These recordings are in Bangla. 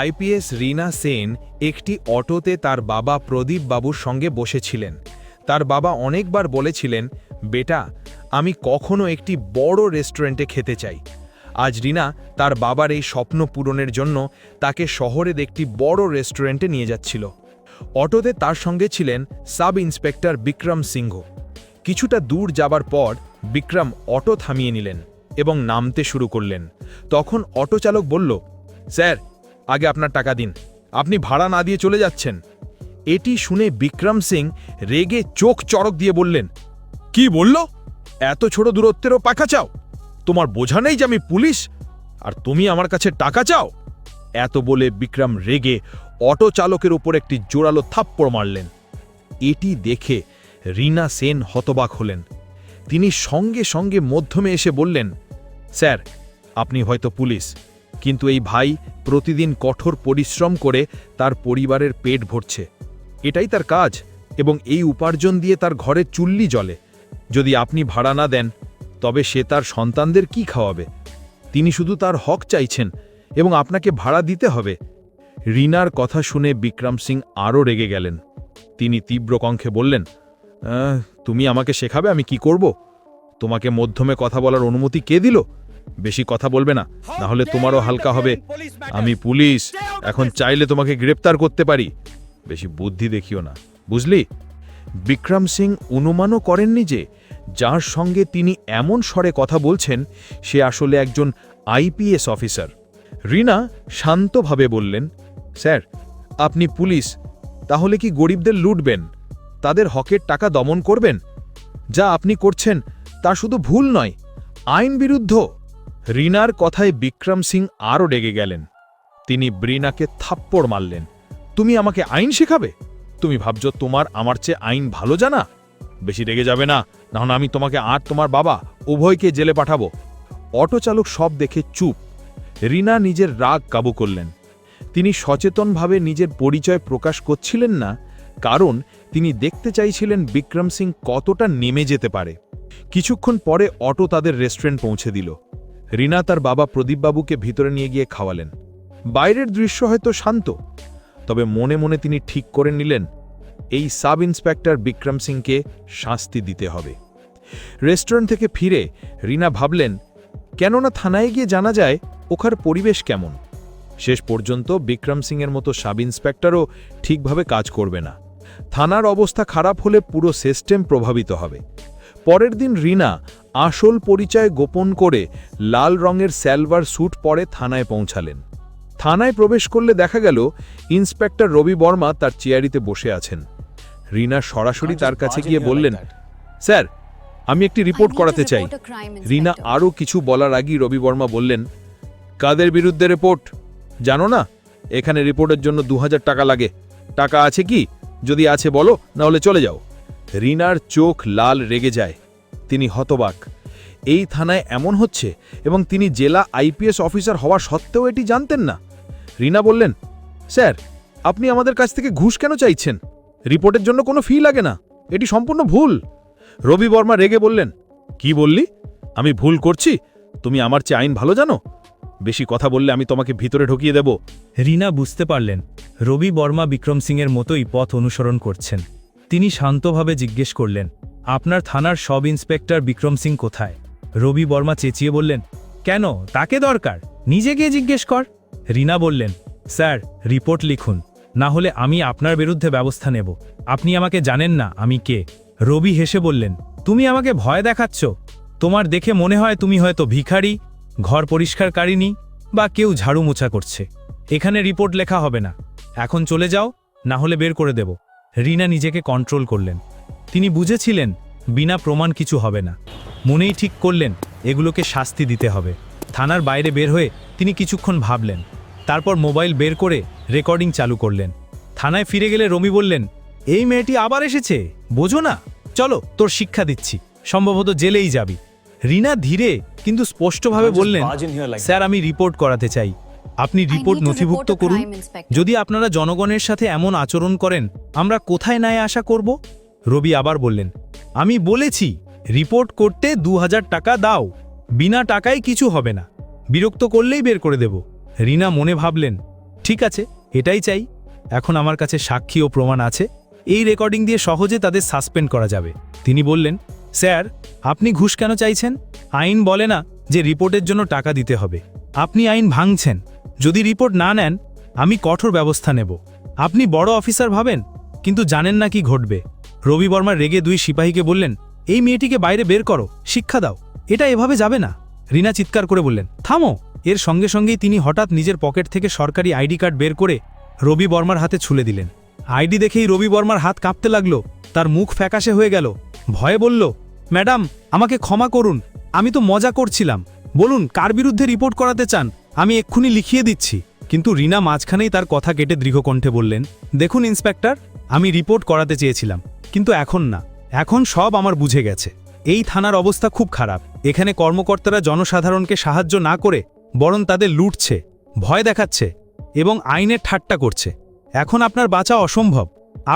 আইপিএস রিনা সেন একটি অটোতে তার বাবা প্রদীপ বাবুর সঙ্গে বসেছিলেন। তার বাবা অনেকবার বলেছিলেন, বেটা, আমি কখনো একটি বড় রেস্টুরেন্টে খেতে চাই। আজ রিনা তার বাবার এই স্বপ্ন পূরণের জন্য তাকে শহরের একটি বড় রেস্টুরেন্টে নিয়ে যাচ্ছিল। অটোতে তার সঙ্গে ছিলেন সাব ইন্সপেক্টর বিক্রম সিংহ। কিছুটা দূর যাবার পর বিক্রম অটো থামিয়ে নিলেন এবং নামতে শুরু করলেন। তখন অটো চালক বলল, স্যার আগে আপনার টাকা দিন। আপনি ভাড়া না দিয়ে চলে যাচ্ছেন। এটি শুনে বিক্রম সিং রেগে চোখ চড়ক দিয়ে বললেন, কি বলল? এত ছোট দূরত্বেরও পাখা চাও? তোমার বোঝা নেই যে আমি পুলিশ? আর তুমি আমার কাছে টাকা চাও? এত বলে বিক্রম রেগে অটো চালকের উপর একটি জোরালো থাপ্পড় মারলেন। এটি দেখে রিনা সেন হতবাক হলেন। তিনি সঙ্গে সঙ্গে মধ্যমে এসে বললেন, স্যার, আপনি হয়তো পুলিশ। কিন্তু এই ভাই প্রতিদিন কঠোর পরিশ্রম করে তার পরিবারের পেট ভরছে। এটাই তার কাজ এবং এই উপার্জন দিয়ে তার ঘরে চুল্লি জলে যদি আপনি ভাড়া না দেন তবে সে তার সন্তানদের কি খাওয়াবে? তিনি শুধু তার হক চাইছেন এবং আপনাকে ভাড়া দিতে হবে। রিনার কথা শুনে বিক্রম সিং আরও রেগে গেলেন। তিনি তীব্র কণ্ঠে বললেন "আহ, তুমি আমাকে শেখাবে আমি কি করব? তোমাকে মধ্যমে কথা বলার অনুমতি কে দিল? বেশি কথা বলবে না না হলে তোমারও হালকা হবে। আমি পুলিশ, এখন চাইলে তোমাকে গ্রেপ্তার করতে পারি। বেশি বুদ্ধি দেখিও না, বুঝলি? বিক্রম সিং অনুমানও করেননি যে, যার সঙ্গে তিনি এমন স্বরে কথা বলছেন, সে আসলে একজন আইপিএস অফিসার। রিনা শান্তভাবে বললেন, স্যার, আপনি পুলিশ, তাহলে কি গরিবদের লুটবেন? তাদের হকের টাকা দমন করবেন? যা আপনি করছেন, তা শুধু ভুল নয়, আইন বিরুদ্ধ রিনার কথায় বিক্রম সিং আরও রেগে গেলেন। তিনি ব্রিনাকে থাপ্পড় মারলেন। তুমি আমাকে আইন শেখাবে? তুমি ভাবছ তোমার আমার চেয়ে আইন ভালো জানা? বেশি রেগে যাবে না নাহলে আমি তোমাকে আর তোমার বাবা, উভয়কে জেলে পাঠাবো। অটো চালক সব দেখে চুপ। রিনা নিজের রাগ কাবু করলেন। তিনি সচেতনভাবে নিজের পরিচয় প্রকাশ করছিলেন না, কারণ তিনি দেখতে চাইছিলেন বিক্রম সিং কতটা নেমে যেতে পারে। কিছুক্ষণ পরে অটো তাদের রেস্টুরেন্ট পৌঁছে দিল। রিনা তার বাবা প্রদীপবাবুকে ভিতরে নিয়ে গিয়ে খাওয়ালেন। বাইরের দৃশ্য হয়তো শান্ত, তবে মনে মনে তিনি ঠিক করে নিলেন, এই সাব ইন্সপেক্টর বিক্রম সিংকে শাস্তি দিতে হবে। রেস্টুরেন্ট থেকে ফিরে রিনা ভাবলেন, কেননা থানায় গিয়ে জানা যায় ওখার পরিবেশ কেমন। শেষ পর্যন্ত বিক্রম সিংয়ের মতো সাব ইন্সপেক্টরও ঠিকভাবে কাজ করবে না। থানার অবস্থা খারাপ হলে পুরো সিস্টেম প্রভাবিত হবে। পরের দিন রিনা আসল পরিচয় গোপন করে লাল রঙের স্যালভার স্যুট পরে থানায় পৌঁছালেন। থানায় প্রবেশ করলে দেখা গেল ইন্সপেক্টর রবি বর্মা তার চেয়ারিতে বসে আছেন। রিনা সরাসরি তার কাছে গিয়ে বললেন স্যার আমি একটি রিপোর্ট করাতে চাই। রিনা আরও কিছু বলার আগেই রবি বর্মা বললেন কাদের বিরুদ্ধে রিপোর্ট? জানো না? এখানে রিপোর্টের জন্য দু হাজার টাকা লাগে। টাকা আছে কি? যদি আছে বলো না হলে চলে যাও। রিনার চোখ লাল রেগে যায়। তিনি হতবাক। এই থানায় এমন হচ্ছে এবং তিনি জেলা আইপিএস অফিসার হওয়া সত্ত্বেও এটি জানতেন না। রিনা বললেন, স্যার, আপনি আমাদের কাছ থেকে ঘুষ কেন চাইছেন? রিপোর্টের জন্য কোনো ফি লাগে না। এটি সম্পূর্ণ ভুল। রবি বর্মা রেগে বললেন, কি বললি? আমি ভুল করছি? তুমি আমার চেয়ে আইন ভালো জানো? বেশি কথা বললে আমি তোমাকে ভিতরে ঢুকিয়ে দেব। রিনা বুঝতে পারলেন, রবি বর্মা বিক্রম সিংয়ের মতোই পথ অনুসরণ করছেন। তিনি শান্তভাবে জিজ্ঞেস করলেন আপনার থানার সব ইন্সপেক্টর বিক্রম সিং কোথায়? রবি বর্মা চেঁচিয়ে বললেন, কেন? তাকে দরকার। নিজে গিয়ে জিজ্ঞেস কর। রিনা বললেন, স্যার, রিপোর্ট লিখুন। না হলে আমি আপনার বিরুদ্ধে ব্যবস্থা নেব। আপনি আমাকে জানেন না আমি কে। রবি হেসে বললেন, তুমি আমাকে ভয় দেখাচ্ছ। তোমার দেখে মনে হয় তুমি হয়তো ভিখারি, ঘর পরিষ্কারকারিনী বা কেউ ঝাড়ু মোছা করছে। এখানে রিপোর্ট লেখা হবে না। এখন চলে যাও, না হলে বের করে দেব। রিনা নিজেকে কন্ট্রোল করলেন। তিনি বুঝেছিলেন বিনা প্রমাণ কিছু হবে না। মনেই ঠিক করলেন এগুলোকে শাস্তি দিতে হবে। থানার বাইরে বের হয়ে তিনি কিছুক্ষণ ভাবলেন। তারপর মোবাইল বের করে রেকর্ডিং চালু করলেন। থানায় ফিরে গেলে রমি বললেন এই মেয়েটি আবার এসেছে? বোঝো না। চলো তোর শিক্ষা দিচ্ছি। সম্ভবত জেলেই যাবি। রিনা ধীরে কিন্তু স্পষ্টভাবে বললেন স্যার আমি রিপোর্ট করাতে চাই। আপনি রিপোর্ট নথিভুক্ত করুন। যদি আপনারা জনগণের সাথে এমন আচরণ করেন আমরা কোথায় ন্যায় আশা করব? রবি আবার বললেন, আমি বলেছি, রিপোর্ট করতে দু হাজার টাকা দাও, বিনা টাকায় কিছু হবে না। বিরক্ত করলেই বের করে দেব। রিনা মনে ভাবলেন, ঠিক আছে, এটাই চাই। এখন আমার কাছে সাক্ষী ও প্রমাণ আছে। এই রেকর্ডিং দিয়ে সহজে তাদের সাসপেন্ড করা যাবে। তিনি বললেন, স্যার, আপনি ঘুষ কেন চাইছেন? আইন বলে না যে রিপোর্টের জন্য টাকা দিতে হবে। আপনি আইন ভাঙছেন। যদি রিপোর্ট না নেন, আমি কঠোর ব্যবস্থা নেব। আপনি বড় অফিসার ভাবেন, কিন্তু জানেন না কি ঘটবে। রবি বর্মা রেগে দুই সিপাহীকে বললেন, এই মেয়েটিকে বাইরে বের করো, শিক্ষা দাও। এটা এভাবে যাবে না। রিনা চিৎকার করে বললেন, থামো। এর সঙ্গে সঙ্গেই তিনি হঠাৎ নিজের পকেট থেকে সরকারি আইডি কার্ড বের করে রবি বর্মার হাতে ছুলে দিলেন। আইডি দেখেই রবি বর্মার হাত কাঁপতে লাগল, তার মুখ ফ্যাকাশে হয়ে গেল। ভয়ে বলল, ম্যাডাম, আমাকে ক্ষমা করুন, আমি তো মজা করছিলাম। বলুন, কার বিরুদ্ধে রিপোর্ট করাতে চান? আমি এক্ষুনি লিখিয়ে দিচ্ছি। কিন্তু রিনা মাঝখানেই তার কথা কেটে দৃঢ়কণ্ঠে বললেন, দেখুন, ইন্সপেক্টর, আমি রিপোর্ট করাতে চেয়েছিলাম, কিন্তু এখন না। এখন সব আমার বুঝে গেছে। এই থানার অবস্থা খুব খারাপ। এখানে কর্মকর্তারা জনসাধারণকে সাহায্য না করে বরং তাদের লুটছে, ভয় দেখাচ্ছে এবং আইনের ঠাট্টা করছে। এখন আপনার বাঁচা অসম্ভব।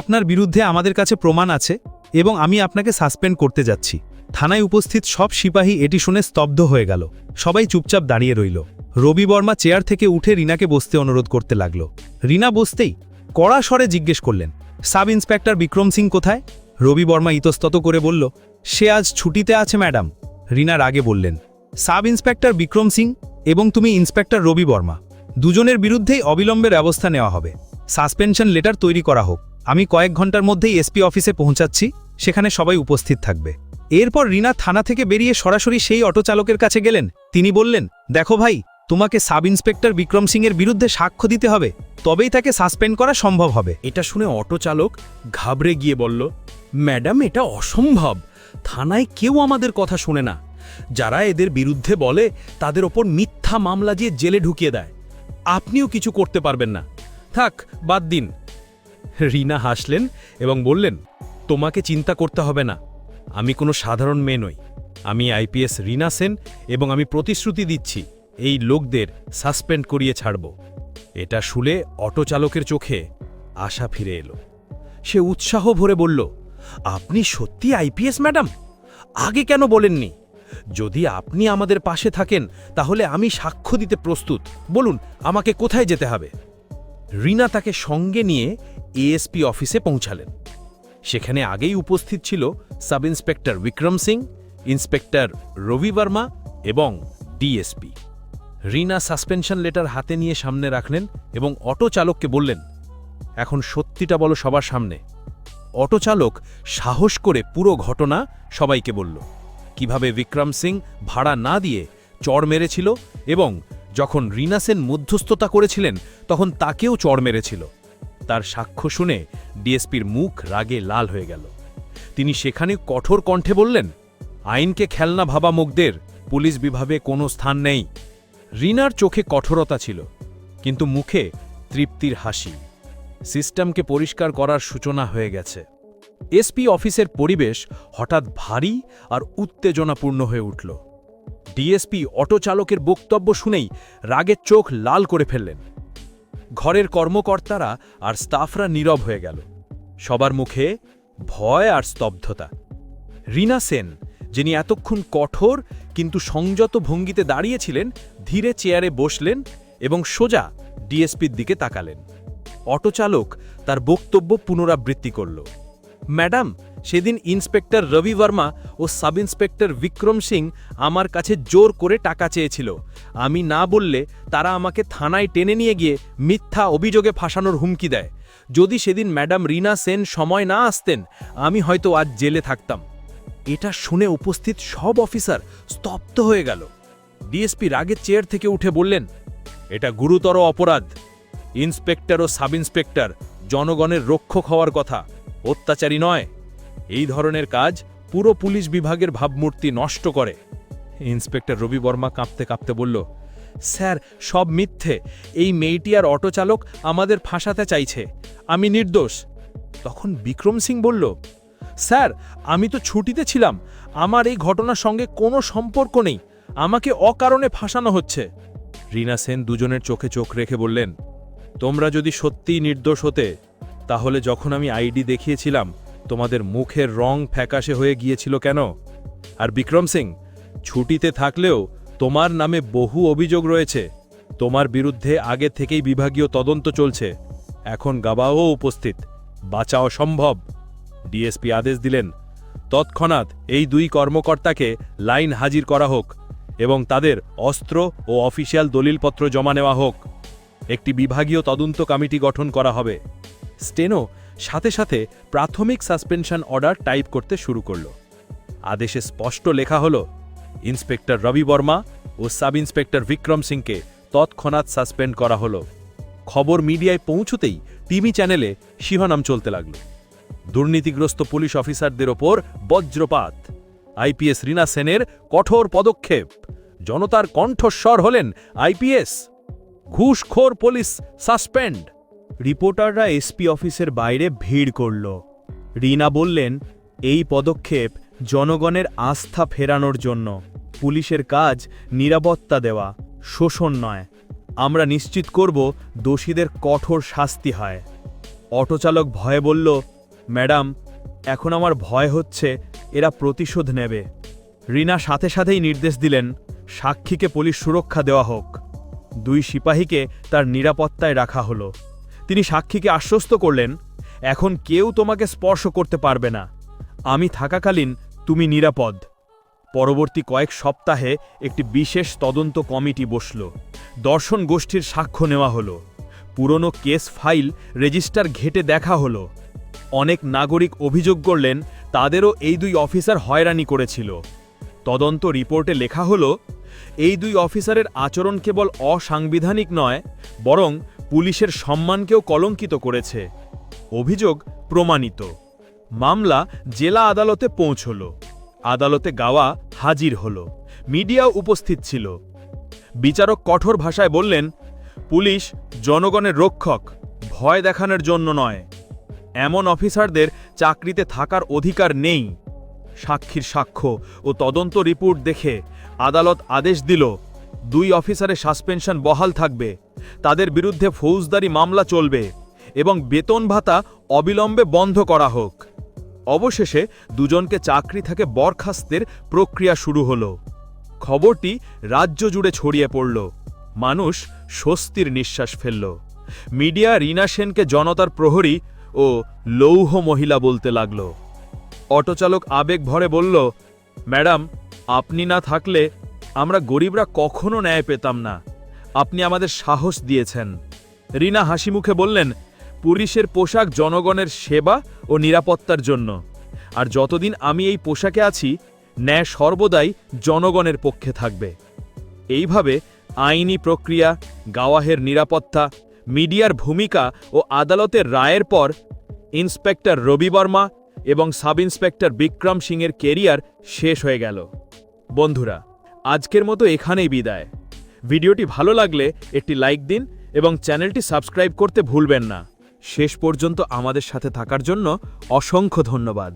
আপনার বিরুদ্ধে আমাদের কাছে প্রমাণ আছে এবং আমি আপনাকে সাসপেন্ড করতে যাচ্ছি। থানায় উপস্থিত সব সিপাহী এটি শুনে স্তব্ধ হয়ে গেল। সবাই চুপচাপ দাঁড়িয়ে রইল। রবি বর্মা চেয়ার থেকে উঠে রিনাকে বসতে অনুরোধ করতে লাগল। রিনা বসতেই কড়া স্বরে জিজ্ঞেস করলেন, সাব ইন্সপেক্টর বিক্রম সিং কোথায়? রবি বর্মা ইতস্তত করে বলল, সে আজ ছুটিতে আছে, ম্যাডাম। রিনা রাগে বললেন, সাব ইন্সপেক্টর বিক্রম সিং এবং তুমি ইন্সপেক্টর রবি বর্মা, দুজনের বিরুদ্ধেই অবিলম্বে ব্যবস্থা নেওয়া হবে। সাসপেনশন লেটার তৈরি করা হোক। আমি কয়েক ঘণ্টার মধ্যেই এসপি অফিসে পৌঁছাচ্ছি, সেখানে সবাই উপস্থিত থাকবে। এরপর রিনা থানা থেকে বেরিয়ে সরাসরি সেই অটো চালকের কাছে গেলেন। তিনি বললেন, দেখো ভাই, তোমাকে সাব ইন্সপেক্টর বিক্রম সিংয়ের বিরুদ্ধে সাক্ষ্য দিতে হবে, তবেই তাকে সাসপেন্ড করা সম্ভব হবে। এটা শুনে অটো চালক ঘাবড়ে গিয়ে বলল, ম্যাডাম, এটা অসম্ভব। থানায় কেউ আমাদের কথা শুনে না। যারা এদের বিরুদ্ধে বলে, তাদের ওপর মিথ্যা মামলা দিয়ে জেলে ঢুকিয়ে দেয়। আপনিও কিছু করতে পারবেন না। থাক, বাদ দিন। রিনা হাসলেন এবং বললেন, তোমাকে চিন্তা করতে হবে না। আমি কোনো সাধারণ মেয়ে নই। আমি আইপিএস রিনা সেন এবং আমি প্রতিশ্রুতি দিচ্ছি, এই লোকদের সাসপেন্ড করিয়ে ছাড়ব। এটা শুলে অটো চালকের চোখে আশা ফিরে এলো। সে উৎসাহ ভরে বলল, আপনি সত্যি আইপিএস ম্যাডাম? আগে কেন বলেননি? যদি আপনি আমাদের পাশে থাকেন, তাহলে আমি সাক্ষ্য দিতে প্রস্তুত। বলুন, আমাকে কোথায় যেতে হবে? রিনা তাকে সঙ্গে নিয়ে এএসপি অফিসে পৌঁছালেন। সেখানে আগেই উপস্থিত ছিল sub inspector Vikram Singh, inspector Ravi Varma এবং ডিএসপি। রিনা সাসপেনশন লেটার হাতে নিয়ে সামনে রাখলেন এবং অটো চালককে বললেন, এখন সত্যিটা বলো সবার সামনে। অটো চালক সাহস করে পুরো ঘটনা সবাইকে বলল, কীভাবে বিক্রম সিং ভাড়া না দিয়ে চড় মেরেছিল এবং যখন রিনা সেন মধ্যস্থতা করেছিলেন, তখন তাকেও চড় মেরেছিল। তার সাক্ষ্য শুনে ডিএসপির মুখ রাগে লাল হয়ে গেল। তিনি সেখানে কঠোর কণ্ঠে বললেন, আইনকে খেলনা ভাবা মুখদের পুলিশ বিভাগে কোনো স্থান নেই। রিনার চোখে কঠোরতা ছিল, কিন্তু মুখে তৃপ্তির হাসি। সিস্টেমকে পরিষ্কার করার সূচনা হয়ে গেছে। এসপি অফিসের পরিবেশ হঠাৎ ভারী আর উত্তেজনাপূর্ণ হয়ে উঠল। ডিএসপি অটো চালকের বক্তব্য শুনেই রাগের চোখ লাল করে ফেললেন। ঘরের কর্মকর্তারা আর স্টাফরা নীরব হয়ে গেল। সবার মুখে ভয় আর স্তব্ধতা। রিনা সেন, যিনি এতক্ষণ কঠোর কিন্তু সংযত ভঙ্গিতে দাঁড়িয়েছিলেন, ধীরে চেয়ারে বসলেন এবং সোজা ডিএসপির দিকে তাকালেন। অটোচালক তার বক্তব্য পুনরাবৃত্তি করল। ম্যাডাম সেদিন ইন্সপেক্টর রবি বর্মা ও সাব ইন্সপেক্টর বিক্রম সিং আমার কাছে জোর করে টাকা চেয়েছিল। আমি না বললে তারা আমাকে থানায় টেনে নিয়ে গিয়ে মিথ্যা অভিযোগে ফাঁসানোর হুমকি দেয়। যদি সেদিন ম্যাডাম রিনা সেন সময় না আসতেন, আমি হয়তো আজ জেলে থাকতাম। এটা শুনে উপস্থিত সব অফিসার স্তব্ধ হয়ে গেল। ডিএসপি রাগের চেয়ার থেকে উঠে বললেন, এটা গুরুতর অপরাধ। ইন্সপেক্টর ও সাব ইন্সপেক্টর জনগণের রক্ষক হওয়ার কথা। অত্যাচারী নয়। এই ধরনের কাজ পুরো পুলিশ বিভাগের ভাবমূর্তি নষ্ট করে। ইন্সপেক্টর রবি বর্মা কাঁপতে কাঁপতে বলল, স্যার, সব মিথ্যে। এই মেয়েটি আর অটো চালক আমাদের ফাঁসাতে চাইছে। আমি নির্দোষ। তখন বিক্রম সিং বলল, স্যার, আমি তো ছুটিতে ছিলাম। আমার এই ঘটনার সঙ্গে কোনো সম্পর্ক নেই। আমাকে অকারণে ফাঁসানো হচ্ছে। রিনা সেন দুজনের চোখে চোখ রেখে বললেন, তোমরা যদি সত্যিই নির্দোষ হতে, তাহলে যখন আমি আইডি দেখিয়েছিলাম তোমাদের মুখের রং ফ্যাকাশে হয়ে গিয়েছিল কেন? আর বিক্রম সিং, ছুটিতে থাকলেও তোমার নামে বহু অভিযোগ রয়েছে। তোমার বিরুদ্ধে আগে থেকেই বিভাগীয় তদন্ত চলছে। এখন গাবাও উপস্থিত। বাঁচাও সম্ভব ডিএসপি আদেশ দিলেন। তৎক্ষণাৎ এই দুই কর্মকর্তাকে লাইন হাজির করা হোক এবং তাদের অস্ত্র ও অফিসিয়াল দলিলপত্র জমা নেওয়া হোক। একটি বিভাগীয় তদন্ত কমিটি গঠন করা হবে। স্টেনো সাথে সাথে প্রাথমিক সাসপেনশন অর্ডার টাইপ করতে শুরু করল। আদেশে স্পষ্ট লেখা হল, ইন্সপেক্টর রবি বর্মা ও সাব ইন্সপেক্টর বিক্রম সিংকে তৎক্ষণাৎ সাসপেন্ড করা হল। খবর মিডিয়ায় পৌঁছতেই টিভি চ্যানেলে শিহনাম চলতে লাগল। দুর্নীতিগ্রস্ত পুলিশ অফিসারদের ওপর বজ্রপাত। আইপিএস রীনা সেনের কঠোর পদক্ষেপ। জনতার কণ্ঠস্বর হলেন আইপিএস। ঘুষখোর পুলিশ সাসপেন্ড। রিপোর্টাররা এসপি অফিসের বাইরে ভিড় করল। রিনা বললেন, এই পদক্ষেপ জনগণের আস্থা ফেরানোর জন্য। পুলিশের কাজ নিরাপত্তা দেওয়া, শোষণ নয়। আমরা নিশ্চিত করব দোষীদের কঠোর শাস্তি হয়। অটোচালক ভয়ে বলল, ম্যাডাম, এখন আমার ভয় হচ্ছে, এরা প্রতিশোধ নেবে। রিনা সাথে সাথেই নির্দেশ দিলেন, সাক্ষীকে পুলিশ সুরক্ষা দেওয়া হোক। দুই সিপাহীকে তার নিরাপত্তায় রাখা হলো। তিনি সাক্ষীকে আশ্বস্ত করলেন, এখন কেউ তোমাকে স্পর্শ করতে পারবে না। আমি থাকাকালীন তুমি নিরাপদ। পরবর্তী কয়েক সপ্তাহে একটি বিশেষ তদন্ত কমিটি বসল। দর্শন গোষ্ঠীর সাক্ষ্য নেওয়া হলো। পুরনো কেস ফাইল রেজিস্টার ঘেটে দেখা হলো। অনেক নাগরিক অভিযোগ করলেন, তাদেরও এই দুই অফিসার হয়রানি করেছিল। তদন্ত রিপোর্টে লেখা হলো, এই দুই অফিসারের আচরণ কেবল অসাংবিধানিক নয়, বরং পুলিশের সম্মানকেও কলঙ্কিত করেছে। অভিযোগ প্রমাণিত। মামলা জেলা আদালতে পৌঁছল। আদালতে গাওয়া হাজির হল। মিডিয়া উপস্থিত ছিল। বিচারক কঠোর ভাষায় বললেন, পুলিশ জনগণের রক্ষক, ভয় দেখানোর জন্য নয়। এমন অফিসারদের চাকরিতে থাকার অধিকার নেই। সাক্ষীর সাক্ষ্য ও তদন্ত রিপোর্ট দেখে আদালত আদেশ দিল দুই অফিসারের সাসপেনশন বহাল থাকবে। তাদের বিরুদ্ধে ফৌজদারি মামলা চলবে এবং বেতন ভাতা অবিলম্বে বন্ধ করা হোক। অবশেষে দুজনকে চাকরি থেকে বরখাস্তের প্রক্রিয়া শুরু হল। খবরটি রাজ্য জুড়ে ছড়িয়ে পড়ল। মানুষ স্বস্তির নিঃশ্বাস ফেলল। মিডিয়া রীনা সেনকে জনতার প্রহরী ও লৌহ মহিলা বলতে লাগল। অটোচালক আবেগ ভরে বলল, ম্যাডাম, আপনি না থাকলে আমরা গরিবরা কখনো ন্যায় পেতাম না। আপনি আমাদের সাহস দিয়েছেন। রিনা হাসি মুখে বললেন, পুলিশের পোশাক জনগণের সেবা ও নিরাপত্তার জন্য। আর যতদিন আমি এই পোশাকে আছি, ন্যায় সর্বদাই জনগণের পক্ষে থাকবে। এইভাবে আইনি প্রক্রিয়া, গাওয়াহের নিরাপত্তা, মিডিয়ার ভূমিকা ও আদালতের রায়ের পর ইন্সপেক্টর রবি বর্মা এবং সাব ইন্সপেক্টর বিক্রম সিংয়ের কেরিয়ার শেষ হয়ে গেল। বন্ধুরা আজকের মতো এখানেই বিদায়। ভিডিওটি ভালো লাগলে একটি লাইক দিন এবং চ্যানেলটি সাবস্ক্রাইব করতে ভুলবেন না। শেষ পর্যন্ত আমাদের সাথে থাকার জন্য অসংখ্য ধন্যবাদ।